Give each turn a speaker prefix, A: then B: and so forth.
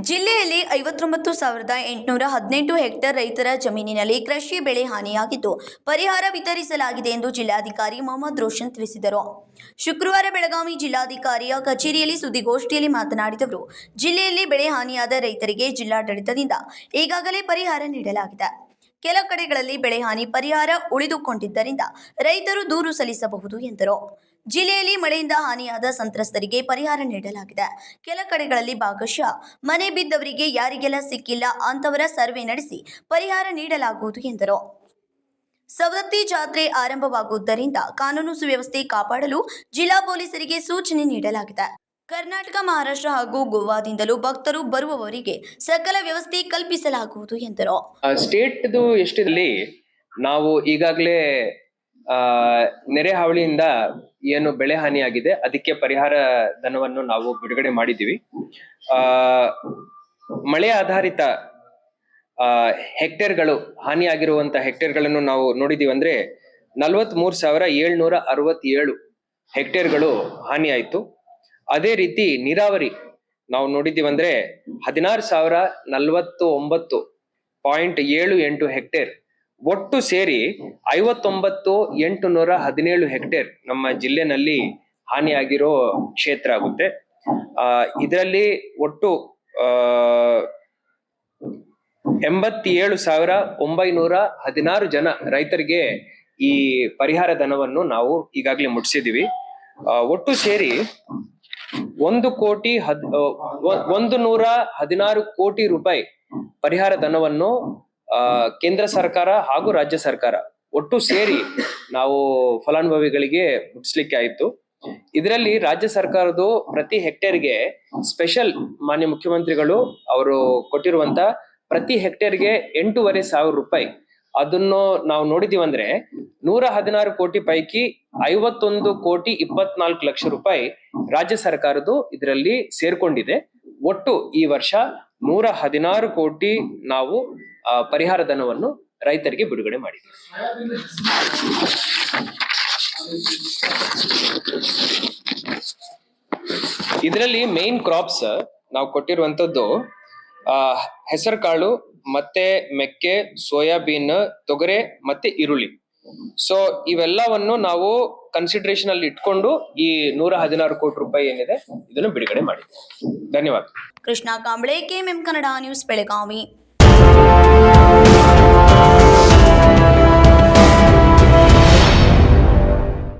A: ಜಿಲ್ಲೆಯಲ್ಲಿ ಐವತ್ತೊಂಬತ್ತು ಸಾವಿರದ ಎಂಟುನೂರ ಹದಿನೆಂಟು ಹೆಕ್ಟೇರ್ ರೈತರ ಜಮೀನಿನಲ್ಲಿ ಕೃಷಿ ಬೆಳೆ ಹಾನಿಯಾಗಿದ್ದು, ಪರಿಹಾರ ವಿತರಿಸಲಾಗಿದೆ ಎಂದು ಜಿಲ್ಲಾಧಿಕಾರಿ ಮೊಹಮ್ಮದ್ ರೋಷನ್ ತಿಳಿಸಿದರು. ಶುಕ್ರವಾರ ಬೆಳಗಾವಿ ಜಿಲ್ಲಾಧಿಕಾರಿಯ ಕಚೇರಿಯಲ್ಲಿ ಸುದ್ದಿಗೋಷ್ಠಿಯಲ್ಲಿ ಮಾತನಾಡಿದವರು, ಜಿಲ್ಲೆಯಲ್ಲಿ ಬೆಳೆ ಹಾನಿಯಾದ ರೈತರಿಗೆ ಜಿಲ್ಲಾಡಳಿತದಿಂದ ಈಗಾಗಲೇ ಪರಿಹಾರ ನೀಡಲಾಗಿದೆ. ಕೆಲ ಕಡೆಗಳಲ್ಲಿ ಬೆಳೆ ಹಾನಿ ಪರಿಹಾರ ಉಳಿದುಕೊಂಡಿದ್ದರಿಂದ ರೈತರು ದೂರು ಸಲ್ಲಿಸಬಹುದು ಎಂದರು. ಜಿಲ್ಲೆಯಲ್ಲಿ ಮಳೆಯಿಂದ ಹಾನಿಯಾದ ಸಂತ್ರಸ್ತರಿಗೆ ಪರಿಹಾರ ನೀಡಲಾಗಿದೆ. ಕೆಲ ಕಡೆಗಳಲ್ಲಿ ಭಾಗಶಃ ಮನೆ ಬಿದ್ದವರಿಗೆ ಯಾರಿಗೆಲ್ಲ ಸಿಕ್ಕಿಲ್ಲ ಅಂತವರ ಸರ್ವೆ ನಡೆಸಿ ಪರಿಹಾರ ನೀಡಲಾಗುವುದು ಎಂದರು. ಸವದತ್ತಿ ಜಾತ್ರೆ ಆರಂಭವಾಗುವುದರಿಂದ ಕಾನೂನು ಸುವ್ಯವಸ್ಥೆ ಕಾಪಾಡಲು ಜಿಲ್ಲಾ ಪೊಲೀಸರಿಗೆ ಸೂಚನೆ ನೀಡಲಾಗಿದೆ. ಕರ್ನಾಟಕ, ಮಹಾರಾಷ್ಟ್ರ ಹಾಗೂ ಗೋವಾದಿಂದಲೂ ಭಕ್ತರು ಬರುವವರಿಗೆ ಸಕಲ ವ್ಯವಸ್ಥೆ ಕಲ್ಪಿಸಲಾಗುವುದು ಎಂದರು.
B: ಸ್ಟೇಟ್ ನಾವು ಈಗಾಗಲೇ ಆ, ನೆರೆ ಹಾವಳಿಯಿಂದ ಏನು ಬೆಳೆ ಹಾನಿಯಾಗಿದೆ, ಅದಕ್ಕೆ ಪರಿಹಾರ ಧನವನ್ನು ನಾವು ಬಿಡುಗಡೆ ಮಾಡಿದ್ದೀವಿ. ಆ, ಮಳೆ ಆಧಾರಿತ, ಆ, ಹೆಕ್ಟೇರ್ಗಳು, ಹಾನಿಯಾಗಿರುವಂತ ಹೆಕ್ಟೇರ್ಗಳನ್ನು ನಾವು ನೋಡಿದೀವಿ ಅಂದ್ರೆ ನಲ್ವತ್ ಮೂರ್ ಸಾವಿರ ಏಳ್ನೂರ ಅರವತ್ತೇಳು ಹೆಕ್ಟೇರ್ಗಳು ಹಾನಿಯಾಯಿತು. ಅದೇ ರೀತಿ ನೀರಾವರಿ ನಾವು ನೋಡಿದ್ದೀವಿ ಅಂದ್ರೆ ಹದಿನಾರು ಸಾವಿರ ನಲವತ್ತು ಒಂಬತ್ತು ಪಾಯಿಂಟ್ ಏಳು ಎಂಟು ಹೆಕ್ಟೇರ್ ಒಟ್ಟು ಸೇರಿ ಐವತ್ತೊಂಬತ್ತು ಎಂಟು ನೂರ ಹದಿನೇಳು ಹೆಕ್ಟೇರ್ ನಮ್ಮ ಜಿಲ್ಲೆನಲ್ಲಿ ಹಾನಿಯಾಗಿರೋ ಕ್ಷೇತ್ರ ಆಗುತ್ತೆ. ಆ, ಇದರಲ್ಲಿ ಒಟ್ಟು ಎಂಬತ್ತೇಳು ಸಾವಿರ ಒಂಬೈನೂರ ಹದಿನಾರು ಜನ ರೈತರಿಗೆ ಈ ಪರಿಹಾರ ಧನವನ್ನು ನಾವು ಈಗಾಗಲೇ ಮುಟ್ಟಿಸಿದೀವಿ ಒಟ್ಟು ಸೇರಿ ಒಂದು ಕೋಟಿ ಹದ್ ಒಂದು ನೂರ ಹದಿನಾರು ಕೋಟಿ ರೂಪಾಯಿ ಪರಿಹಾರ ಧನವನ್ನು ಕೇಂದ್ರ ಸರ್ಕಾರ ಹಾಗೂ ರಾಜ್ಯ ಸರ್ಕಾರ ಒಟ್ಟು ಸೇರಿ ನಾವು ಫಲಾನುಭವಿಗಳಿಗೆ ಮುಟ್ಟಿಸ್ಲಿಕ್ಕೆ ಆಯ್ತು. ಇದರಲ್ಲಿ ರಾಜ್ಯ ಸರ್ಕಾರದ್ದು ಪ್ರತಿ ಹೆಕ್ಟೇರ್ಗೆ ಸ್ಪೆಷಲ್ ಮಾನ್ಯ ಮುಖ್ಯಮಂತ್ರಿಗಳು ಅವರು ಕೊಟ್ಟಿರುವಂತ ಪ್ರತಿ ಹೆಕ್ಟೇರ್ಗೆ ಎಂಟೂವರೆ ಸಾವಿರ ರೂಪಾಯಿ. ಅದನ್ನು ನಾವು ನೋಡಿದೀವಂದ್ರೆ ನೂರ ಹದಿನಾರು ಕೋಟಿ ಪೈಕಿ ಐವತ್ತೊಂದು ಕೋಟಿ ಇಪ್ಪತ್ನಾಲ್ಕು ಲಕ್ಷ ರೂಪಾಯಿ ರಾಜ್ಯ ಸರ್ಕಾರದ್ದು ಇದರಲ್ಲಿ ಸೇರ್ಕೊಂಡಿದೆ. ಒಟ್ಟು ಈ ವರ್ಷ ನೂರ ಹದಿನಾರು ಕೋಟಿ ನಾವು ಪರಿಹಾರ ಧನವನ್ನು ರೈತರಿಗೆ ಬಿಡುಗಡೆ ಮಾಡಿದೆ. ಇದರಲ್ಲಿ ಮೇನ್ ಕ್ರಾಪ್ಸ್ ನಾವು ಕೊಟ್ಟಿರುವಂತದ್ದು ಆ ಹೆಸರು ಕಾಳು ಮತ್ತೆ ಮೆಕ್ಕೆ, ಸೋಯಾಬೀನ್, ತೊಗರೆ, ಮತ್ತೆ ಈರುಳ್ಳಿ. ಸೊ ಇವೆಲ್ಲವನ್ನು ನಾವು ಕನ್ಸಿಡರೇಷನ್ ಅಲ್ಲಿ ಇಟ್ಕೊಂಡು ಈ ನೂರ ಹದಿನಾರು ಕೋಟಿ ರೂಪಾಯಿ ಏನಿದೆ, ಇದನ್ನು ಬಿಡುಗಡೆ ಮಾಡಿದ್ದೇವೆ ಧನ್ಯವಾದ.
A: Krishna Kamble KMM Kannada news Belagavi. Thank you.